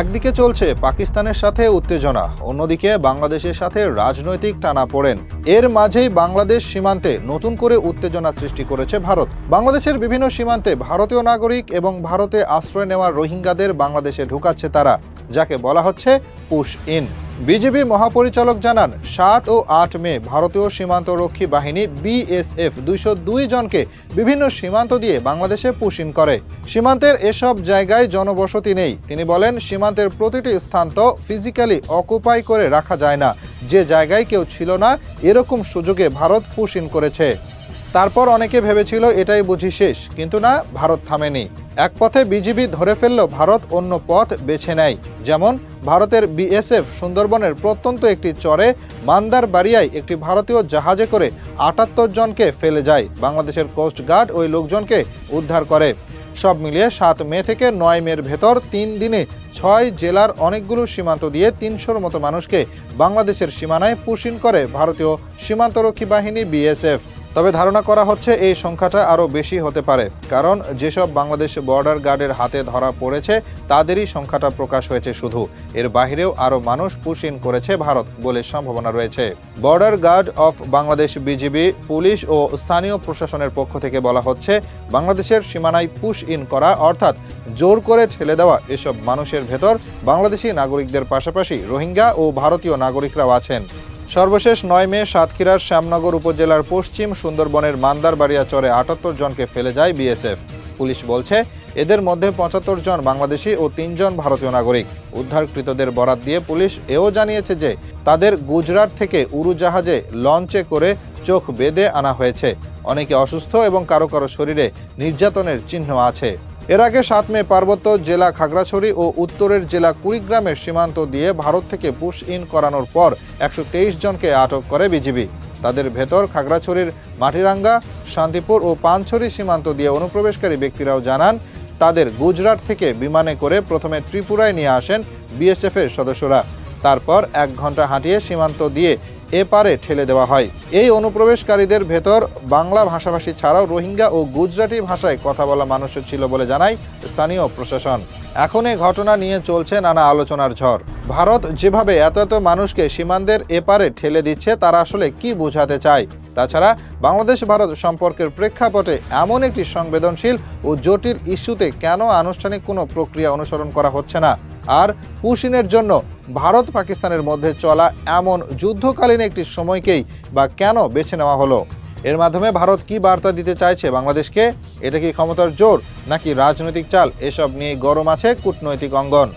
একদিকে চলছে পাকিস্তানের সাথে উত্তেজনা, অন্যদিকে বাংলাদেশের সাথে রাজনৈতিক টানা পড়েন। এর মাঝেই বাংলাদেশ সীমান্তে নতুন করে উত্তেজনা সৃষ্টি করেছে ভারত। বাংলাদেশের বিভিন্ন সীমান্তে ভারতীয় নাগরিক এবং ভারতে আশ্রয় নেওয়া রোহিঙ্গাদের বাংলাদেশে ঢুকাচ্ছে তারা, যাকে বলা হচ্ছে পুশ ইন। বিজেপি মহাপরিচালক জানান, সাত ও আট মে ভারতীয় সীমান্তরক্ষী বাহিনী বিএসএফ দুইশো দুই জনকে বিভিন্ন সীমান্ত দিয়ে বাংলাদেশে পুশিন করে। সীমান্তের এসব জায়গায় জনবসতি নেই। তিনি বলেন, সীমান্তের প্রতিটি স্থান তো ফিজিক্যালি অকুপাই করে রাখা যায় না। যে জায়গায় কেউ ছিল না, এরকম সুযোগে ভারত পুশিন করেছে। তারপর অনেকে ভেবেছিল, এটাই বুঝি শেষ। কিন্তু না, ভারত থামেনি। এক পথে বিজিবি ধরে ফেলল ভারত অন্য পথ বেছে নেয়। যেমন, ভারতের বিএসএফ সুন্দরবনের প্রত্যন্ত একটি চরে মান্দার বাড়িয়ায় একটি ভারতীয় জাহাজে করে আটাত্তর জনকে ফেলে যায়। বাংলাদেশের কোস্ট গার্ড ওই লোকজনকে উদ্ধার করে। সব মিলিয়ে সাত মে থেকে নয় মের ভেতর তিন দিনে ছয় জেলার অনেকগুলো সীমান্ত দিয়ে তিনশোর মতো মানুষকে বাংলাদেশের সীমানায় পুশিন করে ভারতীয় সীমান্তরক্ষী বাহিনী বিএসএফ। তবে ধারণা করা হচ্ছে এই সংখ্যাটা আরও বেশি হতে পারে, কারণ যেসব বাংলাদেশ বর্ডার গার্ডের হাতে ধরা পড়েছে, তাদেরই সংখ্যাটা প্রকাশ হয়েছে শুধু। এর বাইরেও আরও মানুষ পুশ ইন করেছে ভারত বলে সম্ভাবনা রয়েছে। Border guard of Bangladesh BGB, police ও স্থানীয় প্রশাসনের পক্ষ থেকে বলা হচ্ছে, বাংলাদেশের সীমানায় পুশ ইন করা, অর্থাৎ জোর করে ঠেলে দেওয়া এসব মানুষের ভেতর বাংলাদেশি নাগরিকদের পাশাপাশি রোহিঙ্গা ও ভারতীয় নাগরিকরাও আছেন। সর্বশেষ নয় মে সাতক্ষীরার শ্যামনগর উপজেলার পশ্চিম সুন্দরবনের মান্দারবাড়িয়া চরে আটাত্তর জনকে ফেলে যায় বিএসএফ। পুলিশ বলছে, এদের মধ্যে পঁচাত্তর জন বাংলাদেশি ও তিনজন ভারতীয় নাগরিক। উদ্ধারকৃতদের বরাত দিয়ে পুলিশ এও জানিয়েছে যে, তাদের গুজরাট থেকে উড়োজাহাজে লঞ্চে করে চোখ বেঁধে আনা হয়েছে। অনেকে অসুস্থ এবং কারও কারও শরীরে নির্যাতনের চিহ্ন আছে। এর আগে সাত মে পার্বত্য জেলা খাগড়াছড়ি ও উত্তরের জেলা কুড়িগ্রামের সীমান্ত দিয়ে ভারত থেকে পুশ ইন করানোর পর একশো তেইশ জনকে আটক করে বিজিবি। তাদের ভেতর খাগড়াছড়ির মাটিরাঙ্গা, শান্তিপুর ও পানছড়ি সীমান্ত দিয়ে অনুপ্রবেশকারী ব্যক্তিরাও জানান, তাদের গুজরাট থেকে বিমানে করে প্রথমে ত্রিপুরায় নিয়ে আসেন বিএসএফ এর সদস্যরা। তারপর এক ঘণ্টা হাঁটিয়ে সীমান্ত দিয়ে এপারে ঠেলে দেওয়া হয়। এই অনুপ্রবেশকারীদের ভেতর বাংলা ভাষাভাষী ছাড়াও রোহিঙ্গা ও গুজরাটি ভাষায় কথা বলা মানুষও ছিল বলে জানায় স্থানীয় প্রশাসন। এখন এই ঘটনা নিয়ে চলছে নানা আলোচনার ঝড়। ভারত যেভাবে এত এত মানুষকে সীমান্তের এপারে ঠেলে দিচ্ছে, তারা আসলে কি বোঝাতে চায়? তাছাড়া বাংলাদেশ ভারত সম্পর্কের প্রেক্ষাপটে এমন একটি সংবেদনশীল ও জটিল ইস্যুতে কেন আনুষ্ঠানিক কোনো প্রক্রিয়া অনুসরণ করা হচ্ছে না? আর পুশিনের জন্য ভারত পাকিস্তানের মধ্যে চলা এমন যুদ্ধকালীন একটি সময়কেই বা কেন বেছে নেওয়া হলো? এর মাধ্যমে ভারত কি বার্তা দিতে চাইছে বাংলাদেশকে? এটা কি ক্ষমতার জোর নাকি রাজনৈতিক চাল? এসব নিয়ে গরম আছে কূটনৈতিক অঙ্গন।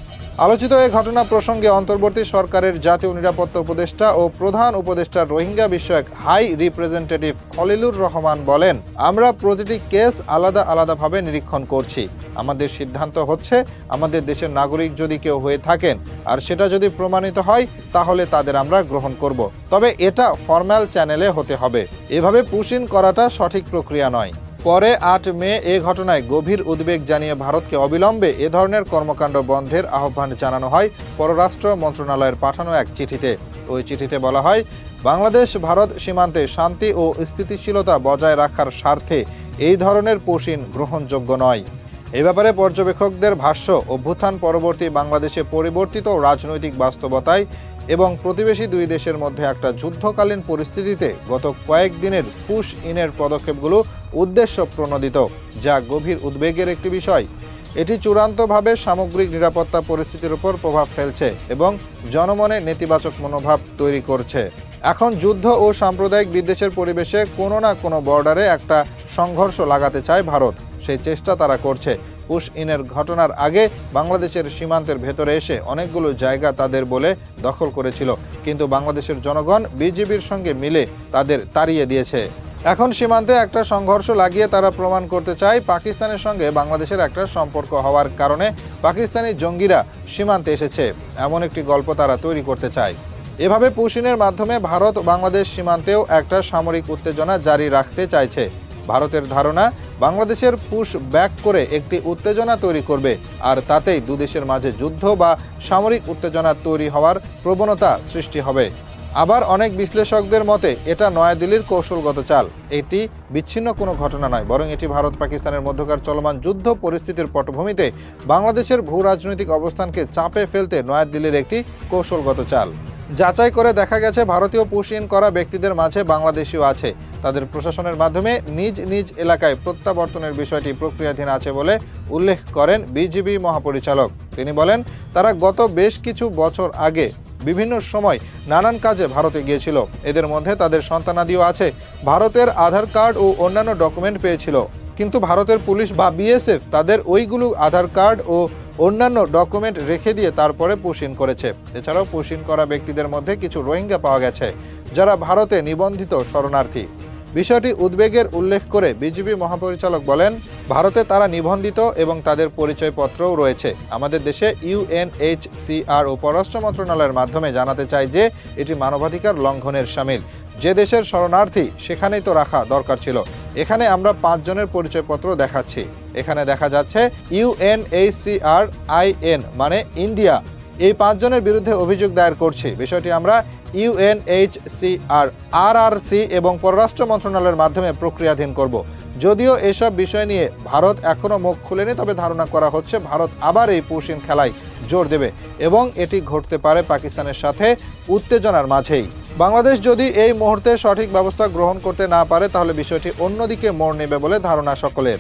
আলোচিত এই ঘটনা প্রসঙ্গে অন্তর্বর্তী সরকারের জাতীয় নিরাপত্তা উপদেষ্টা ও প্রধান উপদেষ্টা রোহিঙ্গা বিষয়ক হাই রিপ্রেজেন্টেটিভ খলিলুর রহমান বলেন, আমরা প্রতিটি কেস আলাদা আলাদাভাবে নিরীক্ষণ করছি। আমাদের সিদ্ধান্ত হচ্ছে, আমাদের দেশের নাগরিক যদি কেউ হয়ে থাকেন, আর সেটা যদি প্রমাণিত হয়, তাহলে তাদের আমরা গ্রহণ করব। তবে এটা ফর্ম্যাল চ্যানেলে হতে হবে। এভাবে পুশিন করাটা সঠিক প্রক্রিয়া নয়। পরে আট মে এ ঘটনায় গভীর উদ্বেগ জানিয়ে ভারতকে অবিলম্বে এ ধরনের কর্মকাণ্ড বন্ধের আহ্বান জানানো হয় পররাষ্ট্র মন্ত্রণালয়ের পাঠানো এক চিঠিতে। ওই চিঠিতে বলা হয়, বাংলাদেশ, ভারত সীমান্তে শান্তি ও স্থিতিশীলতা বজায় রাখার স্বার্থে এই ধরনের পোষিন গ্রহণযোগ্য নয়। এ ব্যাপারে পর্যবেক্ষকদের ভাষ্য, অভ্যুত্থান পরবর্তী বাংলাদেশে পরিবর্তিত রাজনৈতিক বাস্তবতায় এবং প্রতিবেশী দুই দেশের মধ্যে একটা যুদ্ধকালীন পরিস্থিতিতে গত কয়েকদিনের পুশ ইনের পদক্ষেপগুলো উদ্দেশ্য প্রণোদিত, যা গভীর উদ্বেগের একটি বিষয়। এটি চূড়ান্তভাবে সামগ্রিক নিরাপত্তা পরিস্থিতির উপর প্রভাব ফেলছে এবং জনমনে নেতিবাচক মনোভাব তৈরি করছে। এখন যুদ্ধ ও সাম্প্রদায়িক বিদ্বেষের পরিবেশে কোনো না কোনো বর্ডারে একটা সংঘর্ষ লাগাতে চায় ভারত। সেই চেষ্টা তারা করছে। পুশ ইনের ঘটনার আগে বাংলাদেশের সীমান্তের ভেতরে এসে অনেকগুলো জায়গা তাদের বলে দখল করেছিল, কিন্তু বাংলাদেশের জনগণ বিজিবির সঙ্গে মিলে তাদের তাড়িয়ে দিয়েছে। এখন সীমান্তে একটা সংঘর্ষ লাগিয়ে তারা প্রমাণ করতে চায় পাকিস্তানের সঙ্গে বাংলাদেশের একটা সম্পর্ক হওয়ার কারণে পাকিস্তানি জঙ্গিরা সীমান্তে এসেছে। এমন একটি গল্প তারা তৈরি করতে চায়। এভাবে পুশিনের মাধ্যমে ভারত বাংলাদেশ সীমান্তেও একটা সামরিক উত্তেজনা জারি রাখতে চাইছে। ভারতের ধারণা, বাংলাদেশের পুশ ব্যাক করে একটি উত্তেজনা তৈরি করবে আর তাতেই দুদেশের মাঝে যুদ্ধ বা সামরিক উত্তেজনা তৈরি হওয়ার প্রবণতা সৃষ্টি হবে। আবার অনেক বিশ্লেষকদের মতে, এটা নয়াদিল্লির কৌশলগত চাল। এটি বিচ্ছিন্ন কোনো ঘটনা নয়, বরং এটি ভারত পাকিস্তানের মধ্যকার চলমান যুদ্ধ পরিস্থিতির পটভূমিতে বাংলাদেশের ভূ রাজনৈতিক অবস্থানকে চাপে ফেলতে নয়াদিল্লির একটি কৌশলগত চাল। যাচাই করে দেখা গেছে, ভারতীয় পুশিন করা ব্যক্তিদের মাঝে বাংলাদেশিও আছে। তাদের প্রশাসনের মাধ্যমে নিজ নিজ এলাকায় প্রত্যাবর্তনের বিষয়টি প্রক্রিয়াধীন আছে বলে উল্লেখ করেন বিজিবি মহাপরিচালক। তিনি বলেন, তারা গত বেশ কিছু বছর আগে বিভিন্ন সময় নানান কাজে ভারতে গিয়েছিল। এদের মধ্যে তাদের সন্তানাদিও আছে। ভারতের আধার কার্ড ও অন্যান্য ডকুমেন্ট পেয়েছিল। কিন্তু ভারতের পুলিশ বা বিএসএফ তাদের ওইগুলো আধার কার্ড ও অন্যান্য ডকুমেন্ট রেখে দিয়ে তারপরে পুশিন করেছে। এছাড়াও পুশিন করা ব্যক্তিদের মধ্যে কিছু রোহিঙ্গা পাওয়া গেছে, যারা ভারতে নিবন্ধিত শরণার্থী। বিষয়টি উদ্বেগের উল্লেখ করে বিজিবি মহাপরিচালক বলেন, ভারতে তারা নিবন্ধিত এবং তাদের পরিচয়পত্রও রয়েছে। আমাদের দেশে ইউএনএইচসিআর ও পররাষ্ট্র মন্ত্রণালয়ের মাধ্যমে জানাতে চাই যে, এটি মানবাধিকার লঙ্ঘনের সামিল। যে দেশের শরণার্থী, সেখানেই তো রাখা দরকার ছিল। এখানে আমরা পাঁচজনের পরিচয়পত্র দেখাচ্ছি। এখানে দেখা যাচ্ছে ইউএনএইচসিআর আইএন মানে ইন্ডিয়া। এই পাঁচজনের বিরুদ্ধে অভিযোগ দায়ের করছি। বিষয়টি আমরা ইউএনএইচসিআর আরআরসি এবং পররাষ্ট্র মন্ত্রণালয়ের মাধ্যমে প্রক্রিয়াধীন করব। যদিও এসব বিষয় নিয়ে ভারত এখনও মুখ খুলেনি, তবে ধারণা করা হচ্ছে ভারত আবার এই পুশিন খেলায় জোর দেবে এবং এটি ঘটতে পারে পাকিস্তানের সাথে উত্তেজনার মাঝেই। বাংলাদেশ যদি এই মুহূর্তে সঠিক ব্যবস্থা গ্রহণ করতে না পারে, তাহলে বিষয়টি অন্যদিকে মোড় নেবে বলে ধারণা সকলের।